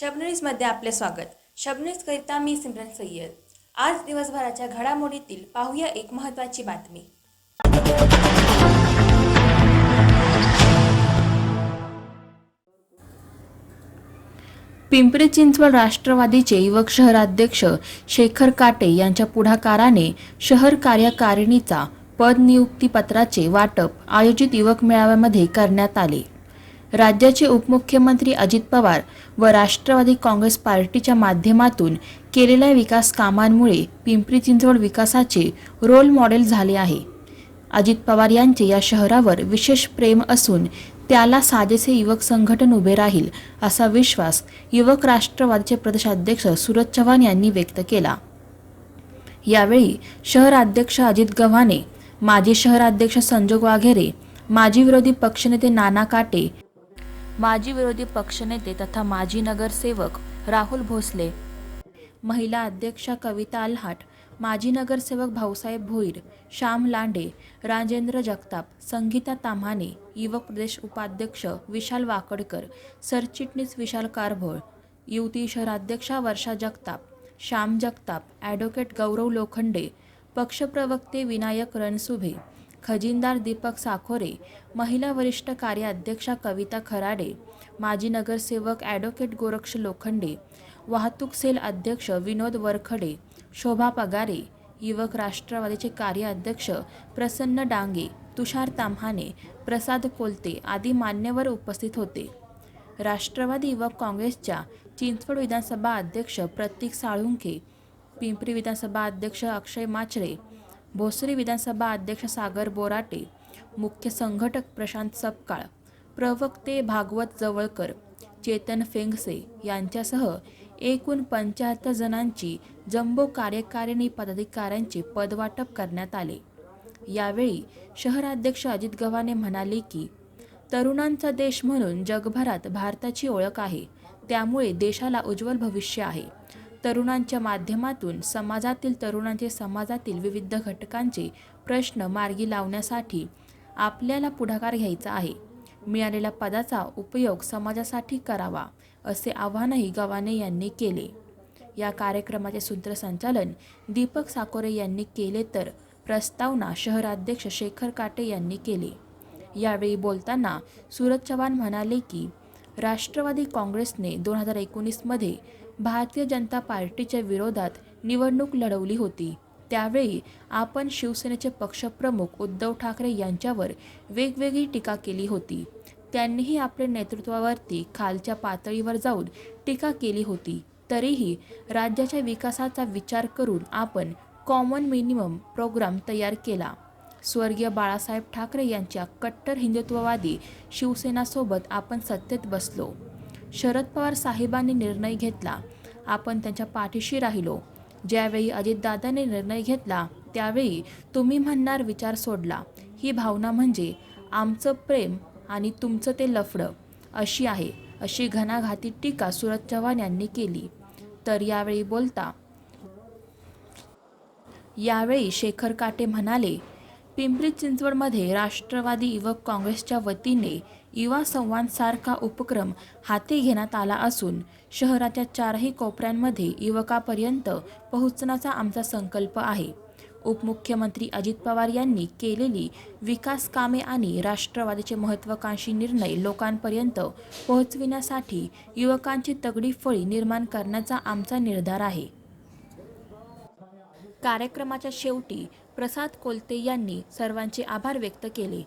शबनीजमध्ये आपले स्वागत. शबनीस करिता मी सिमरन सय्यद. आज दिवसभराच्या घडामोडीतील पाहूया एक महत्त्वाची बातमी. पिंपरी चिंचवड राष्ट्रवादीचे युवक शहराध्यक्ष शेखर काटे यांच्या पुढाकाराने शहर कार्यकारिणीचा पदनियुक्तीपत्राचे वाटप आयोजित युवक मेळाव्यामध्ये करण्यात आले. राज्याचे उपमुख्यमंत्री अजित पवार व राष्ट्रवादी काँग्रेस पार्टीच्या माध्यमातून केलेल्या विकास कामांमुळे पिंपरी चिंचवड विकासाचे रोल मॉडेल झाले आहे. अजित पवार यांचे या शहरावर विशेष प्रेम असून त्याला साजेसे युवक संघटन उभे राहील असा विश्वास युवक राष्ट्रवादीचे प्रदेशाध्यक्ष सूरज चव्हाण यांनी व्यक्त केला. यावेळी शहराध्यक्ष अजित गव्हाणे माजी शहराध्यक्ष संजोग वाघेरे माजी विरोधी पक्षनेते नाना काटे माजी विरोधी पक्षनेते तथा माजी नगरसेवक राहुल भोसले महिला अध्यक्षा कविता आल्हाट माजी नगरसेवक भाऊसाहेब भोईर श्याम लांडे राजेंद्र जगताप संगीता ताम्हाणे युवक प्रदेश उपाध्यक्ष विशाल वाकडकर सरचिटणीस विशाल कारभोळ युवती शहराध्यक्षा वर्षा जगताप श्याम जगताप ॲडव्होकेट गौरव लोखंडे पक्षप्रवक्ते विनायक रणसुभे खजिनदार दीपक साखोरे महिला वरिष्ठ कार्याध्यक्षा कविता खराडे माजी नगरसेवक ॲडव्होकेट गोरक्ष लोखंडे वाहतूक सेल अध्यक्ष विनोद वरखडे शोभा पगारे युवक राष्ट्रवादीचे कार्याध्यक्ष प्रसन्न डांगे तुषार ताम्हाणे प्रसाद कोलते आदी मान्यवर उपस्थित होते. राष्ट्रवादी युवक काँग्रेसच्या चिंचवड विधानसभा अध्यक्ष प्रतीक साळुंखे पिंपरी विधानसभा अध्यक्ष अक्षय माचरे भोसरी विधानसभा अध्यक्ष सागर बोराटे मुख्य संघटक प्रशांत सपकाळ प्रवक्ते भागवत जवळकर चेतन फेंगसे यांच्यासह एकूण पंच्याहत्तर जणांची जम्बो कार्यकारिणी पदाधिकाऱ्यांचे पदवाटप करण्यात आले. यावेळी शहराध्यक्ष अजित गव्हाणे म्हणाले की तरुणांचा देश म्हणून जगभरात भारताची ओळख आहे त्यामुळे देशाला उज्ज्वल भविष्य आहे. तरुणांच्या माध्यमातून समाजातील तरुणांचे समाजातील विविध घटकांचे प्रश्न मार्गी लावण्यासाठी आपल्याला पुढाकार घ्यायचा आहे. मिळालेल्या पदाचा उपयोग समाजासाठी करावा असे आवाहनही गव्हाणे यांनी केले. या कार्यक्रमाचे सूत्रसंचालन दीपक साकोरे यांनी केले तर प्रस्तावना शहराध्यक्ष शेखर काटे यांनी केले. यावेळी बोलताना सूरज चव्हाण म्हणाले की राष्ट्रवादी काँग्रेसने दोन हजार एकोणीसमध्ये भारतीय जनता पार्टीच्या विरोधात निवडणूक लढवली होती. त्यावेळी आपण शिवसेनेचे पक्षप्रमुख उद्धव ठाकरे यांच्यावर वेगवेगळी टीका केली होती. त्यांनीही आपल्या नेतृत्वावरती खालच्या पातळीवर जाऊन टीका केली होती. तरीही राज्याच्या विकासाचा विचार करून आपण कॉमन मिनिमम प्रोग्राम तयार केला. स्वर्गीय बाळासाहेब ठाकरे यांच्या कट्टर हिंदुत्ववादी शिवसेनासोबत आपण सत्तेत बसलो. शरद पवार साहेबांनी निर्णय घेतला. आपण त्यांच्या पाठीशी राहिलो. ज्यावेळी अजितदादांनी निर्णय घेतला त्यावेळी तुम्ही म्हणणार विचार सोडला. ही भावना म्हणजे आमचं प्रेम आणि तुमचं ते लफडं. अशी आहे अशी घणाघाती टीका सूरज चव्हाण यांनी केली. तर यावेळी बोलता यावेळी शेखर काटे म्हणाले पिंपरी चिंचवडमध्ये राष्ट्रवादी युवक काँग्रेसच्या वतीने युवा संवाद सारखा उपक्रम हाती घेण्यात आला असून शहराच्या चारही कोपऱ्यांमध्ये युवकापर्यंत पोहोचण्याचा आमचा संकल्प आहे. उपमुख्यमंत्री अजित पवार यांनी केलेली विकास कामे आणि राष्ट्रवादीचे महत्त्वाकांक्षी निर्णय लोकांपर्यंत पोहोचविण्यासाठी युवकांची तगडी फळी निर्माण करण्याचा आमचा निर्धार आहे. कार्यक्रमाच्या शेवटी प्रसाद कोलते यांनी सर्वांचे आभार व्यक्त केले.